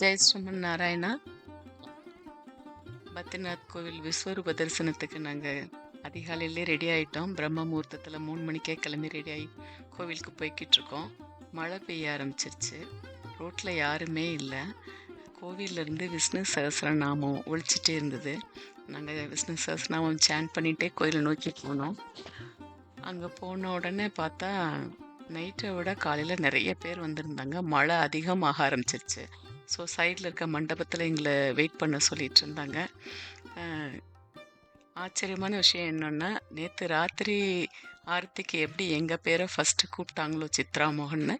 ஜெய் ஸ்ரீமன் நாராயணா பத்ரிநாத் கோவில் விஸ்வரூப தரிசனத்துக்கு நாங்கள் அதிகாலையிலே ரெடி ஆகிட்டோம் பிரம்ம முகூர்த்தத்தில் மூணு மணிக்கே கிளம்பி ரெடி ஆகி கோவிலுக்கு போய்கிட்டு இருக்கோம். மழை பெய்ய ஆரம்பிச்சிருச்சு. ரோட்டில் யாருமே இல்லை. கோவிலேருந்து விஷ்ணு சகசரநாமம் ஒழிச்சிட்டே இருந்தது. நாங்கள் விஷ்ணு சகசரநாமம் சேன் பண்ணிகிட்டே கோயிலை நோக்கி போனோம். அங்கே போன உடனே பார்த்தா நைட்டை விட காலையில் நிறைய பேர் வந்திருந்தாங்க. மழை அதிகமாக ஆரம்பிச்சிருச்சு. ஸோ சைடில் இருக்க மண்டபத்தில் எங்களை வெயிட் பண்ண சொல்லிட்டு இருந்தாங்க. ஆச்சரியமான விஷயம் என்னென்னா நேற்று ராத்திரி ஆரத்திக்கு எப்படி எங்கள் பேரை ஃபஸ்ட்டு கூப்பிட்டாங்களோ சித்ரா மோகன்னு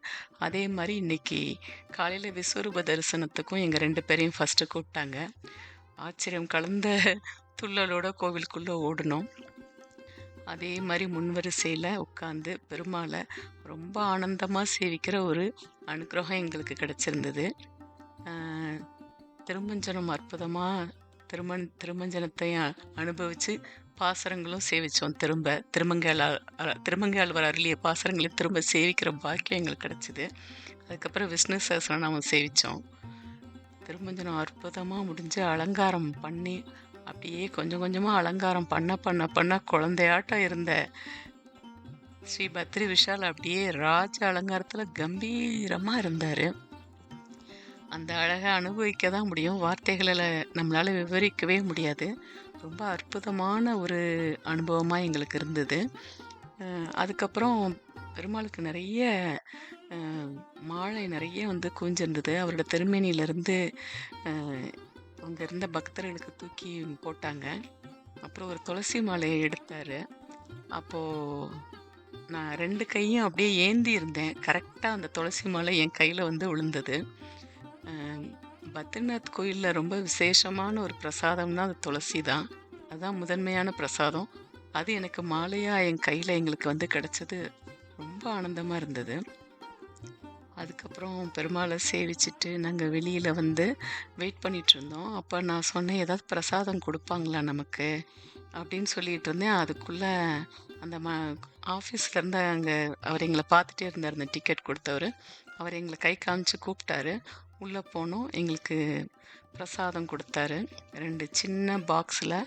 அதே மாதிரி இன்னைக்கு காலையில் விஸ்வரூப தரிசனத்துக்கும் எங்கள் ரெண்டு பேரையும் ஃபஸ்ட்டு கூப்பிட்டாங்க. ஆச்சரியம் கலந்த துள்ளலோட கோவிலுக்குள்ளே ஓடினோம். அதே மாதிரி முன்வரிசையில் உட்காந்து பெருமாளை ரொம்ப ஆனந்தமாக சேவிக்கிற ஒரு அனுகிரகம் எங்களுக்கு கிடச்சிருந்தது. திருமஞ்சனம் அற்புதமாக திருமண் திருமஞ்சனத்தையும் அனுபவித்து பாசரங்களும் சேவித்தோம் திரும்ப. திருமங்கையாள் திருமங்கையாழ்வார் அருளிய பாசரங்களையும் திரும்ப சேவிக்கிற பாக்கியம் எங்களுக்கு கிடச்சிது. அதுக்கப்புறம் விஷ்ணு சகசரநாமம் சேவித்தோம் திருமஞ்சனம் அற்புதமாக முடிஞ்சு அலங்காரம் பண்ணி அப்படியே கொஞ்சம் கொஞ்சமாக அலங்காரம் பண்ண பண்ண பண்ண குழந்தையாட்டம் இருந்த ஸ்ரீ பத்ரி விஷால் அப்படியே ராஜ அலங்காரத்தில் கம்பீரமாக இருந்தார். அந்த அழகை அனுபவிக்க தான் முடியும். வார்த்தைகளில் நம்மளால் விவரிக்கவே முடியாது. ரொம்ப அற்புதமான ஒரு அனுபவமாக எங்களுக்கு இருந்தது. அதுக்கப்புறம் பெருமாளுக்கு நிறைய மாலை நிறைய வந்து குவிஞ்சிருந்தது. அவரோட திருமேனியிலேருந்து அங்கே இருந்த பக்தர்களுக்கு தூக்கி போட்டாங்க. அப்புறம் ஒரு துளசி மாலையை எடுத்தார். அப்போது நான் ரெண்டு கையும் அப்படியே ஏந்தி இருந்தேன். கரெக்டாக அந்த துளசி மாலை என் கையில் வந்து விழுந்தது. பத்ரிநாத் கோயிலில் ரொம்ப விசேஷமான ஒரு பிரசாதம்னா அது துளசி தான். அதுதான் முதன்மையான பிரசாதம். அது எனக்கு மாலையாக என் கையில் எங்களுக்கு வந்து கிடச்சது. ரொம்ப ஆனந்தமாக இருந்தது. அதுக்கப்புறம் பெருமாளை சேவிச்சிட்டு நாங்கள் வெளியில் வந்து வெயிட் பண்ணிகிட்டு இருந்தோம். அப்போ நான் சொன்னேன் ஏதாவது பிரசாதம் கொடுப்பாங்களா நமக்கு? அப்படின்னு சொல்லிகிட்டு இருந்தேன். அதுக்குள்ளே அந்த ம ஆஃபீஸ்லேருந்து அங்கே அவர் எங்களை பார்த்துட்டே இருந்தார் அந்த டிக்கெட் கொடுத்தவர். அவர் எங்களை கை காமிச்சு கூப்பிட்டாரு. உள்ளே போனோம். எங்களுக்கு பிரசாதம் கொடுத்தாரு. ரெண்டு சின்ன பாக்ஸில்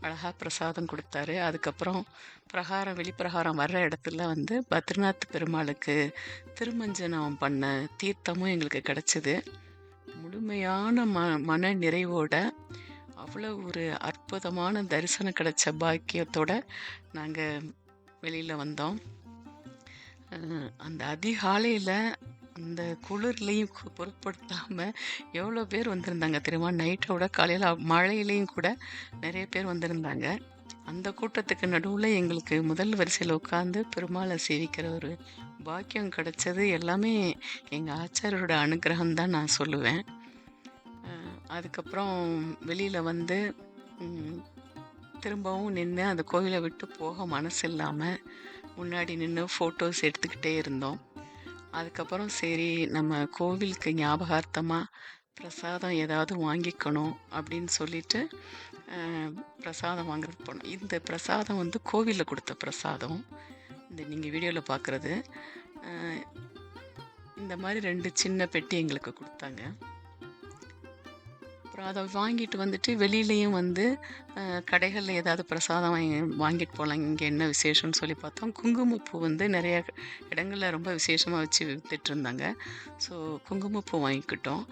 அழகாக பிரசாதம் கொடுத்தாரு. அதுக்கப்புறம் பிரகாரம் வெளிப்பிரகாரம் வர்ற இடத்துல வந்து பத்ரிநாத் பெருமாளுக்கு திருமஞ்சனம் பண்ண தீர்த்தமும் எங்களுக்கு கிடச்சிது. முழுமையான ம மன நிறைவோட அவ்வளோ ஒரு அற்புதமான தரிசனம் கிடைச்ச பாக்கியத்தோடு நாங்கள் வெளியில் வந்தோம். அந்த அதிகாலையில் அந்த குளிர்லையும் பொருட்படுத்தாமல் எவ்வளோ பேர் வந்திருந்தாங்க தெரியுமா? நைட்டோட காலையில் மழையிலையும் கூட நிறைய பேர் வந்திருந்தாங்க. அந்த கூட்டத்துக்கு நடுவில் எங்களுக்கு முதல் வரிசையில் உட்காந்து பெருமாளை சேவிக்கிற ஒரு பாக்கியம் கிடைச்சது. எல்லாமே எங்கள் ஆச்சாரியரோட அனுகிரகம் தான் நான் சொல்லுவேன். அதுக்கப்புறம் வெளியில் வந்து திரும்பவும் நின்று அந்த கோயிலை விட்டு போக மனசு இல்லாமல் முன்னாடி நின்று ஃபோட்டோஸ் எடுத்துக்கிட்டே இருந்தோம். அதுக்கப்புறம் சரி நம்ம கோவிலுக்கு ஞாபகார்த்தமாக பிரசாதம் ஏதாவது வாங்கிக்கணும் அப்படின்னு சொல்லிட்டு பிரசாதம் வாங்குறதுக்கு போனோம். இந்த பிரசாதம் வந்து கோவிலில் கொடுத்த பிரசாதம். இந்த நீங்கள் வீடியோவில் பார்க்குறது இந்த மாதிரி ரெண்டு சின்ன பெட்டி எங்களுக்கு கொடுத்தாங்க. அப்புறம் அதை வாங்கிட்டு வந்துட்டு வெளியிலையும் வந்து கடைகளில் ஏதாவது பிரசாதம் வாங்கி வாங்கிட்டு போகலாம் இங்கே என்ன விசேஷம்னு சொல்லி பார்த்தோம். குங்குமப்பூ வந்து நிறையா இடங்களில் ரொம்ப விசேஷமாக வச்சு வித்துட்டு இருந்தாங்க ஸோ குங்குமப்பூ வாங்கிக்கிட்டோம்.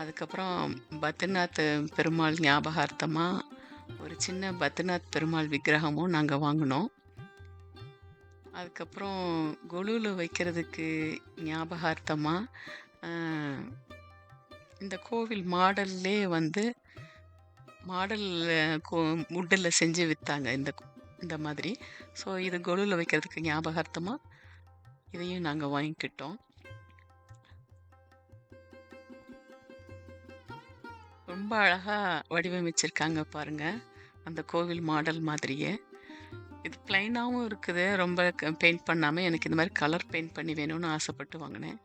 அதுக்கப்புறம் பத்ரிநாத் பெருமாள் ஞாபகார்த்தமாக ஒரு சின்ன பத்ரிநாத் பெருமாள் விக்கிரகமும் நாங்கள் வாங்கினோம். அதுக்கப்புறம் கொலுவில் வைக்கிறதுக்கு ஞாபகார்த்தமாக இந்த கோவில் மாடல்லே வந்து மாடல் கோ உட்டில் செஞ்சு விற்றாங்க இந்த இந்த மாதிரி. ஸோ இது கொலுவில் வைக்கிறதுக்கு ஞாபகார்த்தமாக இதையும் நாங்கள் வாங்கிக்கிட்டோம். ரொம்ப அழகாக வடிவமைச்சிருக்காங்க பாருங்கள் அந்த கோவில் மாடல் மாதிரியே. இது பிளைனாகவும் இருக்குது ரொம்ப பெயிண்ட் பண்ணாமல் எனக்கு இந்த மாதிரி கலர் பெயிண்ட் பண்ணி வேணும்னு ஆசைப்பட்டு வாங்கினேன்.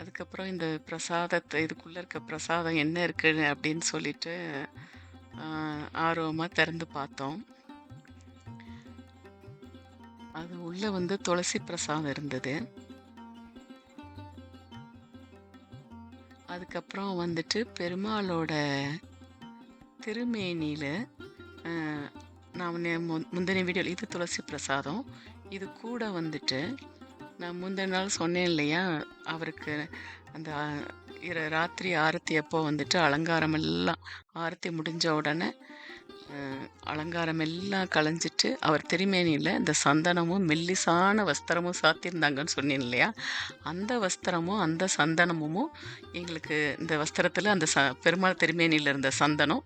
அதுக்கப்புறம் இந்த பிரசாதத்தை இதுக்குள்ளே இருக்க பிரசாதம் என்ன இருக்குது அப்படின்னு சொல்லிட்டு ஆர்வமாக திறந்து பார்த்தோம். அது உள்ளே வந்து துளசி பிரசாதம் இருந்தது. அதுக்கப்புறம் வந்துட்டு பெருமாளோட திருமேனியில் நான் மு- முந்தின வீடியோவில் இது துளசி பிரசாதம். இது கூட வந்துட்டு நான் முந்தின நாள் சொன்னேன் இல்லையா? அவருக்கு அந்த ராத்திரி ஆரத்தி அப்போ வந்துட்டு அலங்காரம் எல்லாம் ஆரத்தி முடிஞ்ச உடனே அலங்காரம் எல்லாம் களைஞ்சிட்டு அவர் திருமேனியில் இந்த சந்தனமும் மெல்லிசான வஸ்திரமும் சாத்தியிருந்தாங்கன்னு சொன்னேன் இல்லையா? அந்த வஸ்திரமும் அந்த சந்தனமும் எங்களுக்கு இந்த வஸ்திரத்தில் அந்த ச பெருமாள் திருமேனியில் இருந்த சந்தனம்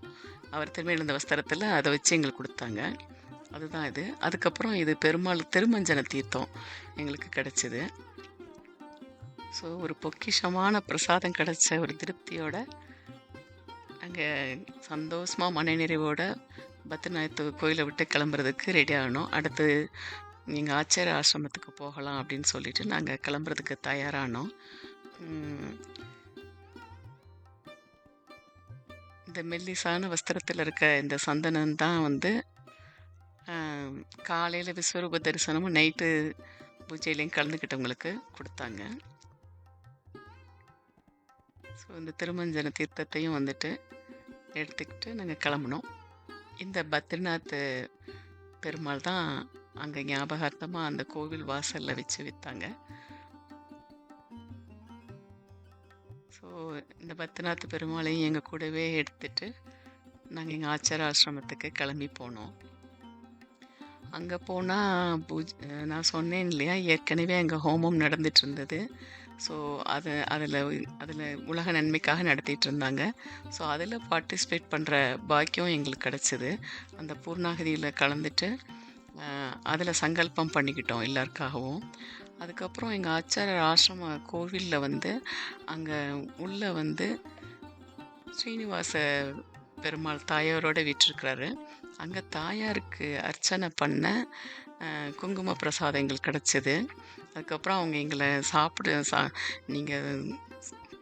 அவர் திருமேனியில் இருந்த வஸ்திரத்தில் அதை வச்சு எங்களுக்கு கொடுத்தாங்க. அதுதான் இது. அதுக்கப்புறம் இது பெருமாள் திருமஞ்சன தீர்த்தம் எங்களுக்கு கிடச்சிது. ஸோ ஒரு பொக்கிஷமான பிரசாதம் கிடச்ச ஒரு திருப்தியோட அங்கே சந்தோஷமாக மனநிறைவோடு பத்ரிநாயத்து கோயிலை விட்டு கிளம்புறதுக்கு ரெடி ஆகணும். அடுத்து எங்கள் ஆச்சார ஆசிரமத்துக்கு போகலாம் அப்படின்னு சொல்லிட்டு நாங்கள் கிளம்புறதுக்கு தயாரானோம். இந்த மெல்லிசான வஸ்திரத்தில் இருக்க இந்த சந்தனம் தான் வந்து காலையில் விஸ்வரூப தரிசனமும் நைட்டு பூஜையிலையும் கலந்துக்கிட்டவங்களுக்கு கொடுத்தாங்க. ஸோ இந்த திருமஞ்சன தீர்த்தத்தையும் வந்துட்டு எடுத்துக்கிட்டு நாங்கள் கிளம்புனோம். இந்த பத்ரிநாத் பெருமாள் தான் அங்கே ஞாபகார்த்தமாக அந்த கோவில் வாசலில் வச்சு விற்றாங்க ஸோ இந்த பத்ரிநாத் பெருமாளையும் எங்கள் கூடவே எடுத்துட்டு நாங்கள் எங்கள் ஆச்சார ஆசிரமத்துக்கு கிளம்பி போனோம். அங்கே போனால் பூஜ் நான் சொன்னேன் இல்லையா? ஏற்கனவே அங்கே ஹோமம் நடந்துட்டு இருந்தது ஸோ அது அதில் அதில் உலக நன்மைக்காக நடத்திட்டு இருந்தாங்க ஸோ அதில் பார்ட்டிசிபேட் பண்ணுற பாக்கியம் எங்களுக்கு கிடச்சிது. அந்த பூர்ணாகதியில் கலந்துட்டு அதில் சங்கல்பம் பண்ணிக்கிட்டோம் எல்லாருக்காகவும். அதுக்கப்புறம் எங்கள் ஆச்சாரர் ஆசிரம கோவிலில் வந்து அங்கே உள்ளே வந்து ஸ்ரீனிவாச பெருமாள் தாயாரோட விட்டிருக்கிறாரு. அங்கே தாயாருக்கு அர்ச்சனை பண்ண குங்கும பிரசாதம் எங்களுக்கு கிடச்சிது. அதுக்கப்புறம் அவங்க எங்களை சாப்பிடு சா நீங்கள்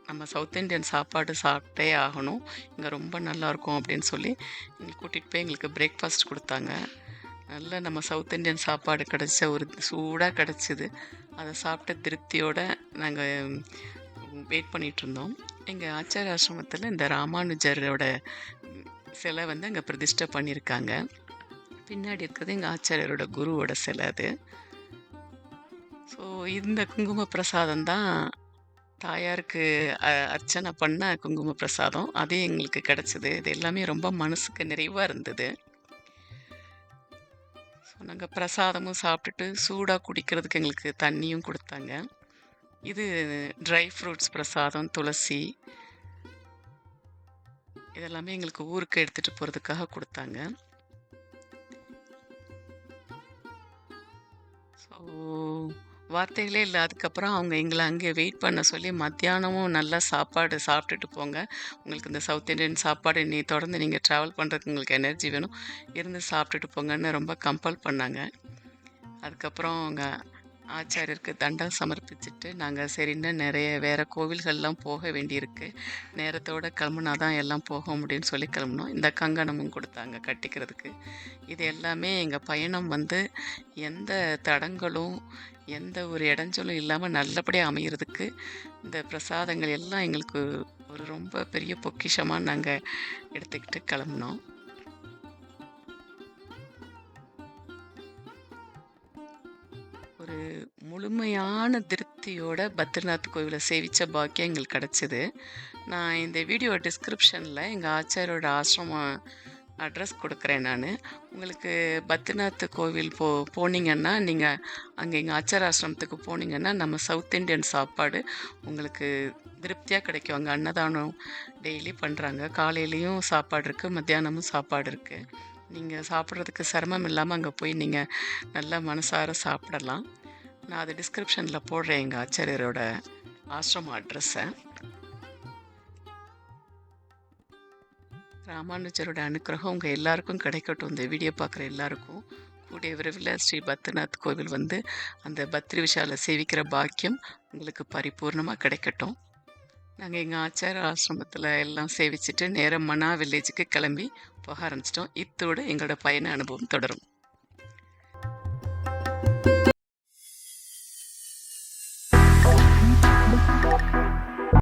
நம்ம சவுத் இந்தியன் சாப்பாடு சாப்பிட்டே ஆகணும். இங்கே ரொம்ப நல்லாயிருக்கும் அப்படின்னு சொல்லி எங்களை கூட்டிகிட்டு போய் எங்களுக்கு பிரேக்ஃபாஸ்ட் கொடுத்தாங்க. நல்ல நம்ம சவுத் இந்தியன் சாப்பாடு கிடச்ச ஒரு சூடாக கிடச்சிது. அதை சாப்பிட்ட திருப்தியோடு நாங்கள் வெயிட் பண்ணிகிட்டு இருந்தோம். எங்கள் ஆச்சார ஆசிரமத்தில் இந்த ராமானுஜரோட சிலை வந்து அங்கே பிரதிஷ்டை பண்ணியிருக்காங்க பின்னாடி இருக்கிறது எங்கள் ஆச்சாரியரோட குருவோட சிலை அது. ஸோ இந்த குங்கும பிரசாதம் தான் தாயாருக்கு அ- அர்ச்சனை பண்ண குங்கும பிரசாதம் அதே எங்களுக்கு கிடச்சிது. இது எல்லாமே ரொம்ப மனசுக்கு நிறைவாக இருந்தது. ஸோ நாங்கள் பிரசாதமும் சாப்பிட்டுட்டு சூடாக குடிக்கிறதுக்கு எங்களுக்கு தண்ணியும் கொடுத்தாங்க. இது ட்ரை ஃப்ரூட்ஸ் பிரசாதம் துளசி இதெல்லாமே எங்களுக்கு ஊருக்கு எடுத்துகிட்டு போகிறதுக்காக கொடுத்தாங்க. ஸோ வார்த்தைகளே இல்லை. அதுக்கப்புறம் அவங்க எங்களை அங்கே வெயிட் பண்ண சொல்லி மத்தியானமும் நல்லா சாப்பாடு சாப்பிட்டுட்டு போங்க. உங்களுக்கு இந்த சவுத் இந்தியன் சாப்பாடு நீ தொடர்ந்து நீங்கள் ட்ராவல் பண்ணுறதுக்கு உங்களுக்கு எனர்ஜி வேணும். இருந்து சாப்பிட்டுட்டு போங்கன்னு ரொம்ப கம்பல் பண்ணாங்க. அதுக்கப்புறம் அவங்க ஆச்சாரியருக்கு தண்டம் சமர்ப்பிச்சுட்டு நாங்கள் சரின்னு நிறைய வேறு கோவில்கள்லாம் போக வேண்டியிருக்கு. நேரத்தோடு கிளம்புனா தான் எல்லாம் போக முடியும்னு சொல்லி கிளம்புனோம். இந்த கங்கணமும் கொடுத்தாங்க கட்டிக்கிறதுக்கு. இது எல்லாமே எங்கள் பயணம் வந்து எந்த தடங்களும் எந்த ஒரு இடைஞ்சலும் இல்லாமல் நல்லபடியாக அமைகிறதுக்கு இந்த பிரசாதங்கள் எல்லாம் எங்களுக்கு ஒரு ரொம்ப பெரிய பொக்கிஷமாக நாங்கள் எடுத்துக்கிட்டு கிளம்புனோம். முழுமையான திருப்தியோட பத்ரிநாத் கோவிலை சேவித்த பாக்கியம் எங்களுக்கு கிடச்சிது. நான் இந்த வீடியோ டிஸ்கிரிப்ஷனில் எங்கள் ஆச்சாரோட ஆசிரமம் அட்ரஸ் கொடுக்குறேன் நான். உங்களுக்கு பத்ரிநாத் கோவில் போ போனீங்கன்னா நீங்கள் அங்கே எங்கள் ஆச்சார ஆசிரமத்துக்கு போனீங்கன்னா நம்ம சவுத் இந்தியன் சாப்பாடு உங்களுக்கு திருப்தியாக கிடைக்கும். அங்கே அன்னதானம் டெய்லி பண்ணுறாங்க காலையிலையும் சாப்பாடு இருக்குது மத்தியானமும் சாப்பாடு இருக்குது நீங்கள் சாப்பிட்றதுக்கு சிரமம் இல்லாமல் அங்கே போய் நீங்கள் நல்லா மனசார சாப்பிடலாம். நான் அது டிஸ்கிரிப்ஷனில் போடுறேன் எங்கள் ஆச்சாரியரோட ஆசிரம அட்ரஸை ராமானுஜரோட அனுக்கிரகம் உங்கள் எல்லாருக்கும் கிடைக்கட்டும். இந்த வீடியோ பார்க்குற எல்லாருக்கும். கூடிய விரைவில் ஸ்ரீ பத்ரிநாத் கோவில் வந்து அந்த பத்ரி விஷாலை சேவிக்கிற பாக்கியம் உங்களுக்கு பரிபூர்ணமாக கிடைக்கட்டும். நாங்கள் எங்கள் ஆச்சார ஆசிரமத்தில் எல்லாம் சேவிச்சுட்டு நேரம் மனா வில்லேஜுக்கு கிளம்பி போக ஆரம்பிச்சிட்டோம். இத்தோடு எங்களோட பயண அனுபவம் தொடரும்.